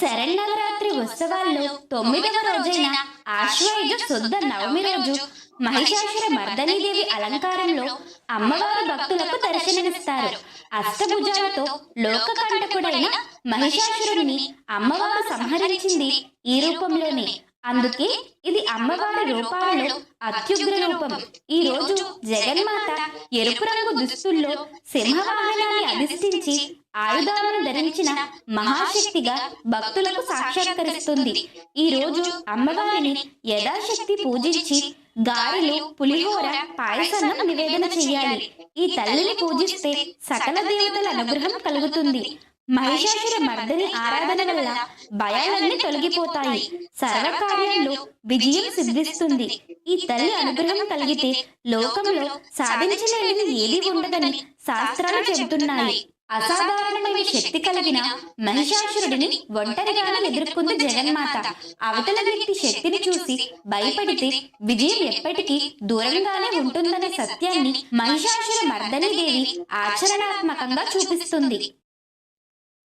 శరన్నవరాత్రి ఉత్సవాల్లో తొమ్మిదవ రోజైన ఆశ్వయుజ శుద్ధ నవమి రోజు మహిషాసుర మర్దనీదేవి అలంకారంలో అమ్మవారు భక్తులకు దర్శనమిస్తారు. అష్టభుజాలతో లోకకంటకుడైన మహిషాసురుడిని అమ్మవారు సంహరించింది ఈ రూపంలోనే. అందుకే ఇది అమ్మవారి రూపాలలో అత్యుగ్ర రూపం. ఈ రోజు జగన్మాత ఎరుపు రంగు దుస్తుల్లో సింహవాహనాన్ని అధిష్ఠించి ఆయుధాలను ధరించిన మహాశక్తిగా భక్తులకు సాక్షాత్కరిస్తుంది. ఈ రోజు అమ్మవారిని యథాశక్తి పూజించి గారెలు పులిహోర పాయసాన్ని నివేదన చేయాలి ఈ తల్లిని పూజిస్తే సకల దేవతల అనుగ్రహం కలుగుతుంది. మహిషాసుర మర్దని ఆరాధన వల్ల భయాలన్నీ తొలగిపోతాయి. సర్వకార్యాల్లో విజయం సిద్ధిస్తుంది. ఈ తల్లి అనుగ్రహం కలిగితే లోకంలో సాధించలేనిది ఏది ఉండదని శాస్త్రాలు చెబుతున్నాయి. అసాధారణమైన శక్తి కలిగిన మహిషాసురుడిని ఒంటరిగానే ఎదుర్కొంది జగన్మాత. అవతల వ్యక్తి శక్తిని చూసి భయపడితే విజయం ఎప్పటికీ దూరంగానే ఉంటుందనే సత్యాన్ని మహిషాసుర మర్దని దేవి ఆచరణాత్మకంగా చూపిస్తుంది.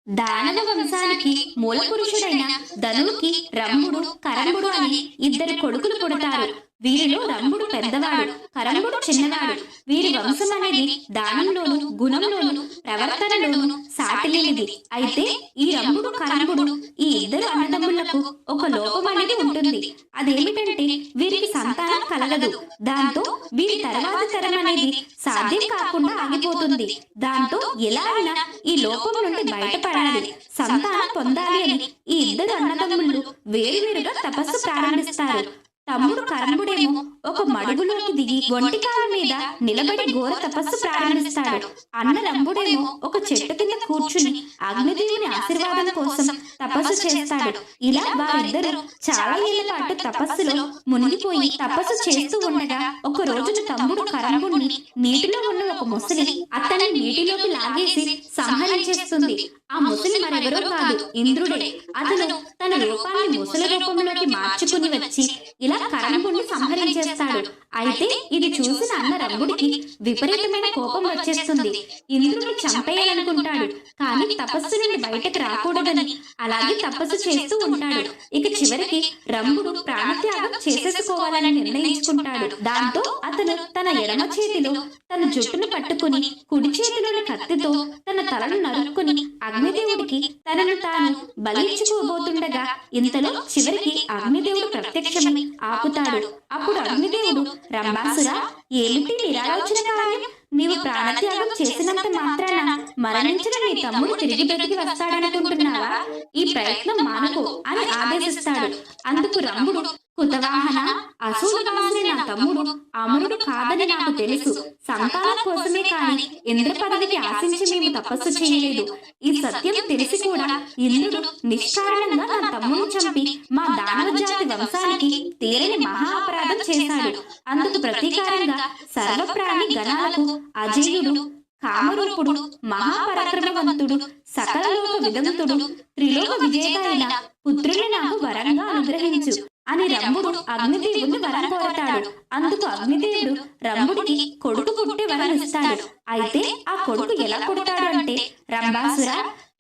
దానవ వంశానికి మూల పురుషుడైన ధనువుకి రంభుడు కరంబుడు అని ఇద్దరు కొడుకులు పుడతారు. వీరిలో రంభుడు పెద్దవాడు కరంబుడు చిన్నవాడు. వీరి వంశం అనేది దానంలోను గుణంలోను ప్రవర్తనలోను సాటిలేనిది. అయితే ఈ రంభుడు కరంబుడు ఈ ఇద్దరు అన్నదమ్ములకు ఒక లోపం అనేది ఉంటుంది. అదేమిటంటే వీరికి సంతానం కలగదు. దాంతో వీరి తర్వాత తరం అనేది సాధ్యం కాకుండా ఆగిపోతుంది. దాంతో ఎలా అయినా ఈ లోపం నుండి బయటపడాలి. సంతానం పొందాలి అని ఈ ఇద్దరు అన్నదమ్ములు వేరువేరుగా తపస్సు ప్రారంభిస్తారు. తమ్ముడు కరంబుడేమో ఒక మడుగులోకి దిగి ఒంటికాల మీద నిలబడి ఘోర తపస్సు ప్రారంభిస్తాడు. అన్న రంభుడేమో ఒక చెట్టు కింద కూర్చుని అగ్నిదేవుని ఆశీర్వాదం కోసం తపస్సు చేస్తాడు. ఇలా వారిద్దరూ చాలా ఏళ్ళ పాటు తపస్సులో మునిగిపోయి తపస్సు చేస్తూ ఉండగా ఒక రోజున తమ్ముడు కరంబుణ్ణి నీటిలో ఉన్న ఒక ముసలి అతన్ని నీటిలోకి లాగేసి సంహరించేస్తుంది. ఆ ముసలి మరెవరో కాదు ఇంద్రుడే. అతను తన రూపాన్ని ముసలి రూపంలోకి మార్చుకుని వచ్చి ఇలా కరంబుణ్ణి సంహరించేస్తాడు అయితే ఇది చూసిన అన్న రంగుడికి విపరీతమైన కోపం వచ్చేస్తుంది. ఇంద్రుడిని చంపేయాలనుకుంటాడు కానీ తపస్సు నుండి బయటకు రాకూడదని అలాగే తపస్సు చేస్తూ ఉంటాడు. ఇక చివరికి రంగుడు ప్రాణత్యాగం చేసేసుకోవాలని నిర్ణయించుకుంటాడు. దాంతో అతను తన ఎడమ చేతిలో తన జుట్టును పట్టుకుని కుడి చేతిలోని కత్తితో తన తలను నరుక్కుని అగ్ని అగ్నిదేవుడికి తనను తాను బలించుకోబోతుండగా ఇంతలో చివరికి అగ్నిదేవుడు ప్రత్యక్షమై ఆపుతాడు. అప్పుడు అగ్నిదేవుడు రంభాసుర ఏమిటి నిరాలోచన కార్యం? నీవు ప్రాణత్యాగం చేసినంత మాత్రాన మరణించిన నీ తమ్ముడు తిరిగి బ్రతికి వస్తాడనుకుంటున్నావా? ఈ ప్రయత్నం మానుకో అని ఆదేశిస్తాడు. అందుకు రంభుడు కుతవాహన అసూలు నా తమ్ముడు అమరుడు కాదని నాకు తెలుసు. సంతానం కోసమే కాని ఇంద్ర పదవికి ఆశించి మేము తపస్సు చేయలేదు. ఈ సత్యం తెలిసి కూడా ఇంద్రుడు నిష్కారణంగా నా తమ్ముడు చంపి మా దానవ జాతి వంశానికి తీరని మహా అపరాధం చేశాడు. అందుకు ప్రతీకారంగా సర్వప్రాణి గణాలకు అజేయుడు కామరూపుడు మహాపరాక్రమవంతుడు సకల లోక విదంతుడు త్రిలోక విజేత అయిన పుత్రుని నాకు వరంగా అనుగ్రహించు. అని రంభుడు అగ్నిదేవుని వరం కోరతాడు. అందుకు అగ్నిదేవుడు రంభుడికి కొడుకు పుట్టి వరం ఇస్తాడు అయితే ఆ కొడుకు ఎలా కొడతాడు అంటే రంభాసుర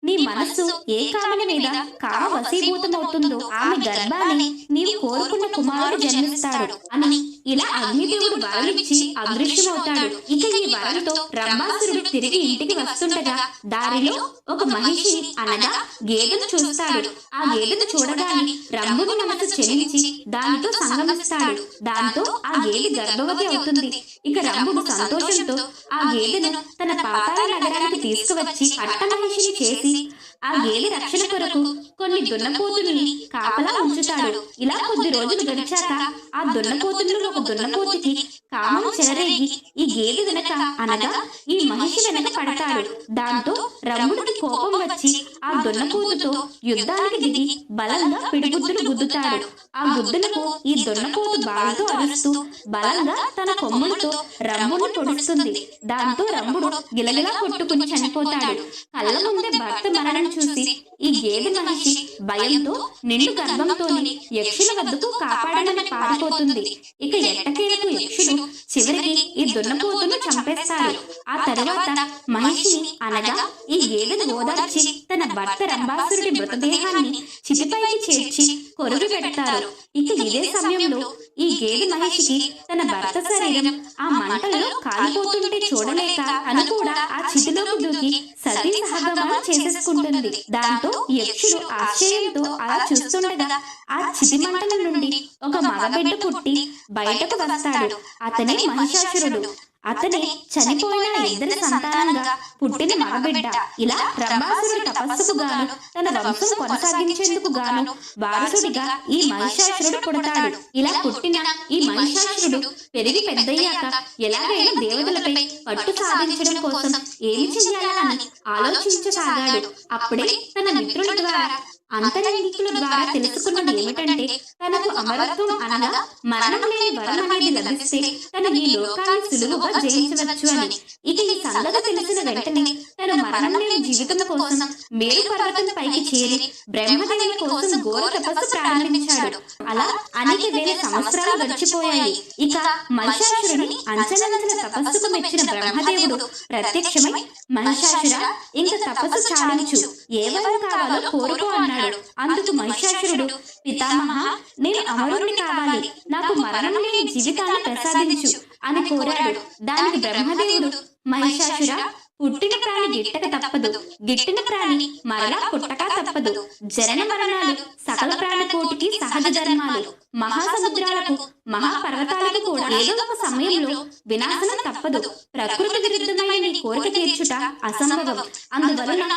నీ మనస్సు ఏ కామని మీద కామ వశీభూతమవుతుందో ఆమె గర్భాన్ని నీవు కోరుకున్న కుమారుడు జన్మిస్తాడు. అని ఇలా అగ్నిదేవుడు వరమిచ్చి అదృశ్యమవుతాడు. ఇక ఈ వరంతో రంభాసురుడు తిరిగి ఇంటికి వస్తుండగా దారిలో ఒక మహిషి అనగా గేదెను చూస్తాడు. ఆ గేదెను చూడగానే రంభుని మనసు చెల్లించి దానితో సంగమిస్తాడు. దాంతో ఆ గేదె గర్భవతి అవుతుంది. ఇక రంభుడు సంతోషంతో ఆ గేదెను తన పాతాల నగరానికి తీసుకువచ్చి అట్టమహిషిని చేసి ఆ గేదె రక్షణ కొరకు కొన్ని దున్నపోతుల్ని కాపలా ఉంచుతాడు. ఇలా కొద్ది రోజులు గడిచాక ఆ దున్నపోతుల్లో ఒక దున్నపోతుకి కామం చెలరేగి ఈ గేదె వెనక అనగా ఈ మహిషి వెనక పడతాడు. దాంతో రమ్ముడికి కోపం వచ్చి ఆ దున్నపోతుతో యుద్ధానికి దిగి బలంగా పిడిగుద్దులు గుద్దుతాడు. ఆ గుద్దులకు ఈ దున్నపోతు బాలతో అరుస్తూ బలంగా తన కొమ్ములతో రమ్ముని పొడుస్తుంది దాంతో రమ్ముడు గిలగిలా కొట్టుకుని చనిపోతాడు. కళ్ళ ముందే భర్త మరణం చూసి ఈ గేదె మనిషి భయంతో నిండు గర్భంతోని యక్షుల వద్దకు కాపాడమని పారిపోతుంది. ఇక ఎట్టకేలకు యక్షుడు చివరికి ఈ దున్నపోతును చంపేస్తారు ఆ తరువాత మహిషిని అనగా ఈ గేదెను ఓదార్చి తన భర్త రంభాసురుడి మృతదేహాన్ని చితిపైకి చేర్చి కొరుగు పెడతారు. ఇక ఇదే సమయంలో ఈ గేదె మహిషికి తన భర్త శరీరం ఆ మంటల్లో కాలిపోతుంటే చూడలేక తను కూడా ఆ చితిలోకి దూకి సతీ సహగమనం చేసేసుకుంటుంది. దాంతో యక్షుడు ఆశ్చర్యంతో అలా చూస్తుండగా ఆ చితి మంటల నుండి ఒక మగబిడ్డ పుట్టి బయటకు వస్తాడు. అతనే మహిషాసురుడు. అతనే చనిపోయిన ఇద్దరి సంతానంగా పుట్టిన మగబిడ్డ. ఇలా రంభాసురుడి తపస్సుకు గాను తన వంశం కొనసాగించేందుకు గాను వారసుడిగా ఈ మహిషాసురుడు పుడతాడు. ఇలా పుట్టిన ఈ మహిషాసురుడు పెరిగి పెద్దయ్యాక ఎలాగైనా దేవతలపై పట్టు సాధించడం కోసం ఏమి చెయ్యాలా అని ఆలోచించసాగాడు. అప్పుడే తన మిత్రుల ద్వారా అంతరంగికుల ద్వారా తెలుసుకున్నది ఏమిటంటే తనకు అమరత్వం అనగా మరణం లేని వరం అనేది లభిస్తే తను ఈ లోకాన్ని సులువుగా జయించవచ్చు అని ఇక ఈ సంగతి తెలిసిన వెంటనే తను మరణం లేని జీవితం కోసం మేరు పర్వతం పైకి చేరి బ్రహ్మదేవుని కోసం ఘోర తపస్సు ప్రారంభించాడు. అలా అనేక వేల సంవత్సరాలు గడిచిపోయాయి. ఇక మహిషాసురుని అంచనంచల తపస్సుకు మెచ్చిన బ్రహ్మదేవుడు ప్రత్యక్షమై మహిషాసుర ఇంక తపస్సు చాలించు. ఏ వరం కావాలో కోరుకో అన్నాడు. అన్నాడు అందుకు మహిషాసురుడు పితామహ నేను అమరుణ్ణి కావాలి. నాకు మరణం లేని జీవితాన్ని ప్రసాదించు అని కోరాడు. దానికి బ్రహ్మదేవుడు మహిషాసుర పుట్టిన ప్రాణి గిట్టక తప్పదు. గిట్టిన ప్రాణి మరలా పుట్టక తప్పదు. జనన మరణాలు సకల ప్రాణకోటికి సహజ ధర్మాలు. మహాసముద్రాలకు మహాపర్వతాలకు కూడా ఏదో ఒక సమయంలో వినాశనం తప్పదు. ప్రకృతి విరుద్ధమైన నీ కోరిక తీర్చుట అసంభవం. అందువలన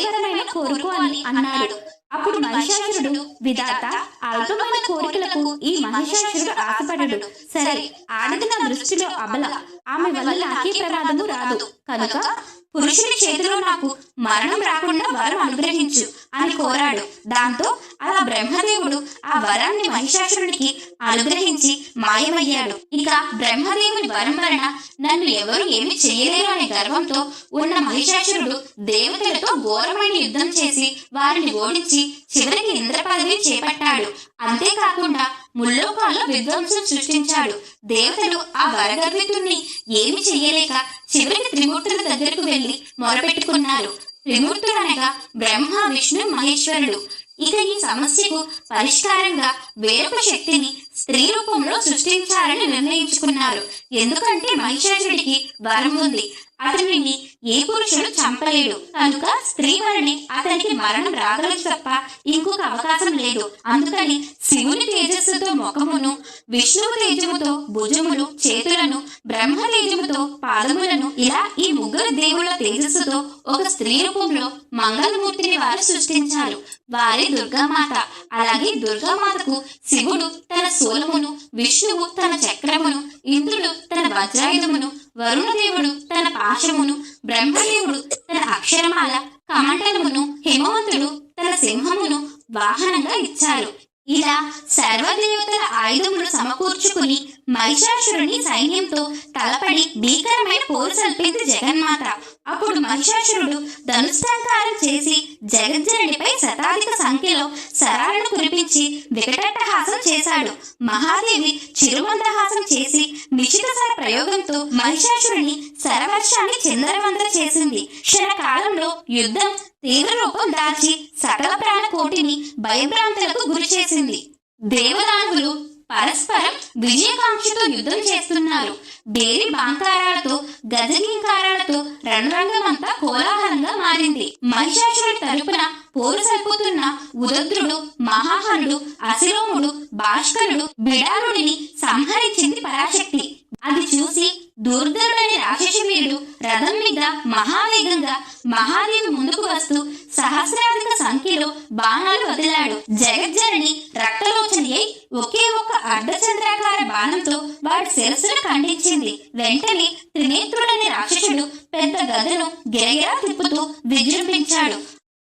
కాకుండా మరే అని అన్నాడు. అప్పుడు మహిషాసురుడు విధాత అల్పమైన కోరికలకు ఈ మహిషాసురుడు ఆశపడడు. సరే ఆడది నా దృష్టిలో అబల. ఆమె వల్ల నాకే ప్రమాదము రాదు. కనుక పురుషుని చేతిలో నాకు మరణం రాకుండా వరం అనుగ్రహించు అని కోరాడు. దాంతో బ్రహ్మదేవుడు ఆ వరాన్ని మహిషాసురుడికి అనుగ్రహించి మాయమయ్యాడు. ఇక బ్రహ్మదేవుని వరం వలన నన్ను ఎవరు ఏమి చేయలేరు అనే గర్వంతో ఉన్న మహిషాసురుడు దేవతలతో ఘోరమైన యుద్ధం చేసి వారిని ఓడించి చివరికి ఇంద్ర పదవి చేపట్టాడు. అంతేకాకుండా ముల్లోకాల్లో విధ్వంసం సృష్టించాడు. దేవతలు ఆ వరగర్వితుణ్ణి ఏమి చెయ్యలేక చివరికి త్రిమూర్తుల దగ్గరకు వెళ్ళి మొరపెట్టుకున్నారు. త్రిమూర్తులు అనగా బ్రహ్మ విష్ణు మహేశ్వరుడు. ఇక ఈ సమస్యకు పరిష్కారంగా వేరొక శక్తిని స్త్రీ రూపంలో సృష్టించాలని నిర్ణయించుకున్నారు. ఎందుకంటే మహిషాసుడికి వరం ఉంది. అతనిని ఏ పురుషుడు చంపలేడు. కనుక స్త్రీ వలని అతనికి మరణం రాగలదు తప్ప ఇంకొక అవకాశం లేదు. అందుకని శివుని తేజస్సుతో ముఖమును విష్ణువు తేజముతో భుజములు చేతులను బ్రహ్మ తేజముతో పాదములను ఇలా ఈ ముగ్గురు దేవుల తేజస్సుతో ఒక స్త్రీ రూపంలో మంగళమూర్తిని వారు సృష్టించారు. వారే దుర్గామాత. అలాగే దుర్గామాతకు శివుడు తన శూలమును విష్ణువు తన చక్రమును ఇంద్రుడు తన వజ్రాయుధమును వరుణదేవుడు తన పాశమును బ్రహ్మదేవుడు తన అక్షరమాల కమండలమును హిమవంతుడు తన సింహమును వాహనంగా ఇచ్చారు. ఇలా సర్వదేవతల ఆయుధములు సమకూర్చుకుని మహిషాసురుని సైన్యంతో తలపడి భీకరమైన పోరు సల్పింది జగన్మాత. అప్పుడు మహిషాసురుడు ధనుష్టాకారం చేసి జగజ్జనుడిపై శతాధిక సంఖ్యలో శరాలను కురిపించి వికటట్టహాసం చేశాడు. మహాదేవి చిరుమందహాసం చేసి నిశితసర ప్రయోగంతో మహిషాసురుని శరవర్షాన్ని చిందరవందర చేసింది. క్షణకాలంలో యుద్ధం తీవ్ర రూపం దాల్చి సకల ప్రాణకోటిని భయభ్రాంతులకు గురి చేసింది. దేవదానవులు పరస్పరం విజయకాంక్షతో యుద్ధం చేస్తున్నారు. భేరి బాంకారాలతో గజకింకారాలతో రణరంగమంతా కోలాహలంగా మారింది. మహిషాసురుడి తరపున పోరు సరిపోతున్న ఉదద్రుడు మహాహనుడు అశిరోముడు భాస్కరుడు బిడారుడిని సంహరించింది పరాశక్తి. అది చూసి దూర్ధరుడనే రాక్షస వీరుడు రథం మీద మహావేగంగా మహాదేవి ముందుకు వస్తూ సహస్రాధిక సంఖ్యలో బాణాలు వదిలాడు. జగజ్జనని రక్తలోచని అయి ఒకే ఒక్క అర్ధచంద్రాకార బాణంతో వాడి శిరస్సును ఖండించింది. వెంటనే త్రినేత్రుడనే రాక్షసుడు పెద్ద గదను గిరగిరా తిప్పుతూ విజృంభించాడు.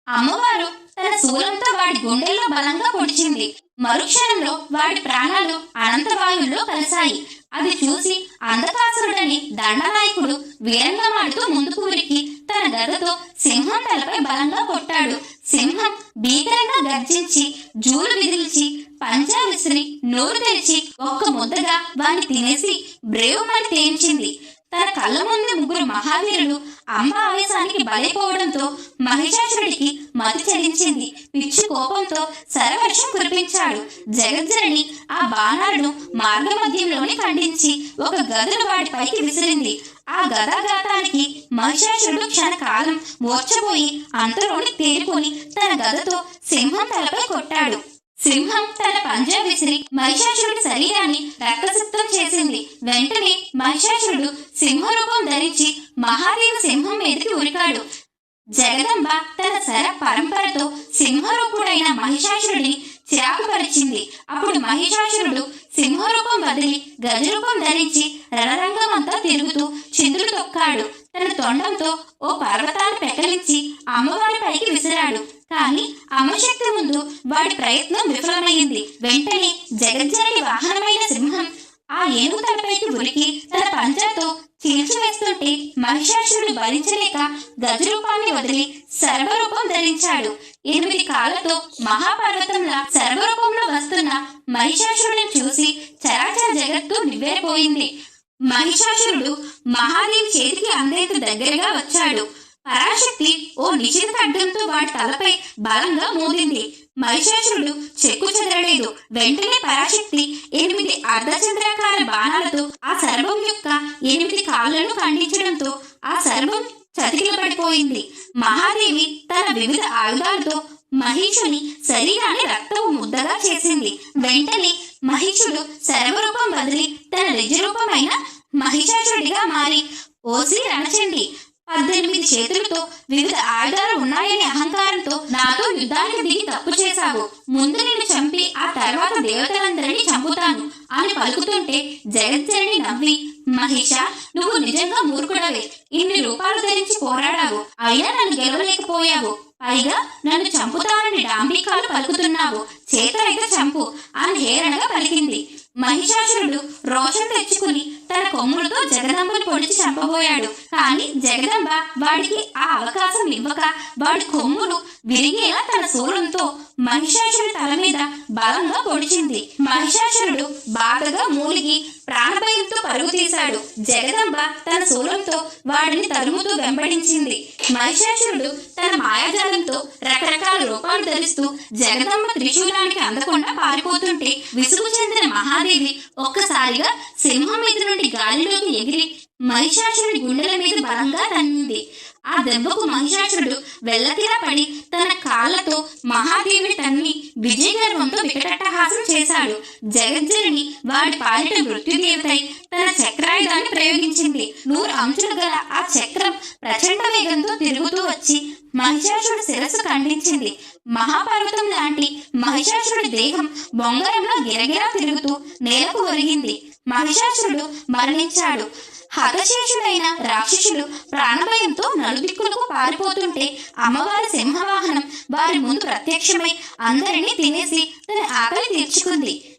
అమ్మవారు తన శూలంతో వాడి గుండెల్లో బలంగా పొడిచింది. మరుక్షణంలో వాడి ప్రాణాలు అనంతవాయుల్లో కలిశాయి. అది చూసి అంధకాసురుడని దండనాయకుడు వీరంగమాడుతూ ముందుకు ఉరికి తన గదతో సింహం తలపై బలంగా కొట్టాడు. సింహం భీకరంగా గర్జించి జూలు విదిల్చి పంజా విసిరి నోరు తెరిచి ఒక్క ముద్దగా వాణ్ణి తినేసి బ్రేవమని తేల్చింది తన కళ్ళ ముందు ముగ్గురు మహావీరులు అమ్మ ఆవేశానికి బలైపోవడంతో మహిషాసురుడికి మతి చెల్లించింది. పిచ్చి కోపంతో సరవర్షం కురిపించాడు. జగజ్జనని ఆ బాణాలను మార్గమధ్యంలోనే ఖండించి ఒక గదను వాడిపైకి విసిరింది. ఆ గదాఘాతానికి మహిషాసురుడు క్షణకాలం మూర్చపోయి అంతలోని తేరుకొని తన గదతో సింహం తలపై కొట్టాడు. సింహం తన పంజా విసిరి మహిషాసురుడి శరీరాన్ని రక్తసిక్తం చేసింది. వెంటనే మహిషాసురుడు సింహరూపం ధరించి మహాదేవ సింహం మీదకి ఉరికాడు. జగదంబ తన శర పరంపరతో సింహరూపుడైన మహిషాసురుడిని చిరాకుపరిచింది అప్పుడు మహిషాసురుడు సింహరూపం వదిలి గజరూపం ధరించి రణరంగమంతా తిరుగుతూ చంద్రుడు తొక్కాడు. తన తొండంతో ఓ పర్వతాన్ని పెకలించి అమ్మవారి పైకి విసిరాడు. కానీ అమ్మశక్తి ముందు వాడి ప్రయత్నం విఫలమైంది. వెంటనే జగజ్జనని వాహనమైన సింహం ఆ ఏనుగు తలపైకి ఉరికి తన పంజాతో చీల్చివేస్తుంటే మహిషాసురుడు భరించలేక గజరూపాన్ని వదిలి సర్వరూపం ధరించాడు. ఎనిమిది కాళ్ళతో మహాపర్వతంలా సర్వరూపంలో వస్తున్న మహిషాసురుడిని చూసి చరాచర జగత్తు నివ్వేరిపోయింది. మహిషాసురుడు మహాదేవి చేతికి అందేంత దగ్గరగా వచ్చాడు. పరాశక్తి ఓ నిశ్చిత ఖడ్గంతో వాడి తలపై బలంగా మోదింది. మహిషాసురుడు చెక్కు చెదరలేదు. వెంటనే పరాశక్తి ఎనిమిది అర్ధచంద్రాకార బాణాలతో ఆ సర్వం యొక్క ఎనిమిది కాళ్ళను ఖండించడంతో ఆ సర్వం చతికిల పడిపోయింది మహాదేవి తన వివిధ ఆయుధాలతో మహిషుని శరీరాన్ని రక్తపు ముద్దగా చేసింది. వెంటనే మహిషుడు సర్వరూపం బదిలి తన నిజరూపమైన మహిషాసురుడిగా మారి ఓసి రణచండి పద్దెనిమిది చేతులతో వివిధ ఆయుధాలు ఉన్నాయని అహంకారంతో నాతో యుద్ధానికి దిగి తప్పు చేశావు. ముందు నిన్ను చంపి ఆ తర్వాత దేవతలందరినీ చంపుతాను అని పలుకుతుంటే జగజ్జనని నవ్వి మహిష నువ్వు నిజంగా మూర్ఖుడవే. ఇన్ని రూపాలు ధరించి పోరాడావు. అయినా నన్ను గెలవలేకపోయావు. పైగా నన్ను చంపుతానని డాంబికాలు పలుకుతున్నావు. చేత అయితే చంపు అని హేరణగా పలికింది. మహిషాసురుడు రోషం తెచ్చుకుని తన కొమ్ములతో జగదంబను పొడిచి చంపబోయాడు. కానీ జగదంబ వాడికి ఆ అవకాశం ఇవ్వక వాడి కొమ్ములు విరిగేలా తన శూలంతో మహిషాసురుడి తల మీద బలంగా పొడిచింది. మహిషాసురుడు బాధగా మూలిగి ప్రాణభయంతో పరుగు తీశాడు. జగదంబ తన శూలంతో వాడిని తరుముతూ వెంబడించింది. మహిషాసురుడు తన మాయాజాలంతో రకరకాల రూపాలు ధరిస్తూ జగదంబ త్రిశూలానికి అందకుండా పారిపోతుంటే విసుగు చెందిన మహాదేవి ఒక్కసారిగా సింహం మీద నుండి గాలిలోకి ఎగిరి మహిషాసురుడి గుండెల మీద బలంగా తన్నింది. ఆ దెబ్బకు మహిషాసురుడు వెళ్ళతీరా పడి తన కాళ్ళతో మహాదేవిని తన్ని విజయగర్వంతో వికటట్టహాసం చేశాడు. జగజ్జనని వాడి పాలిట మృత్యుదేవతై తన చక్రాయుధాన్ని ప్రయోగించింది. నూరు అంచులు గల ఆ చక్రం ప్రచండ వేగంతో తిరుగుతూ వచ్చి మహిషాసురుడి శిరస్సు ఖండించింది. మహాపర్వతం లాంటి మహిషాసురుడి దేహం బొంగరంలో గిరగిరా తిరుగుతూ నేలకు ఒరిగింది. మహిషాసురుడు మరణించాడు. హతశేషుడైన రాక్షసులు ప్రాణభయంతో నలుదిక్కులకు పారిపోతుంటే అమ్మవారి సింహవాహనం వారి ముందు ప్రత్యక్షమై అందరినీ తినేసి తన ఆకలి తీర్చుకుంది.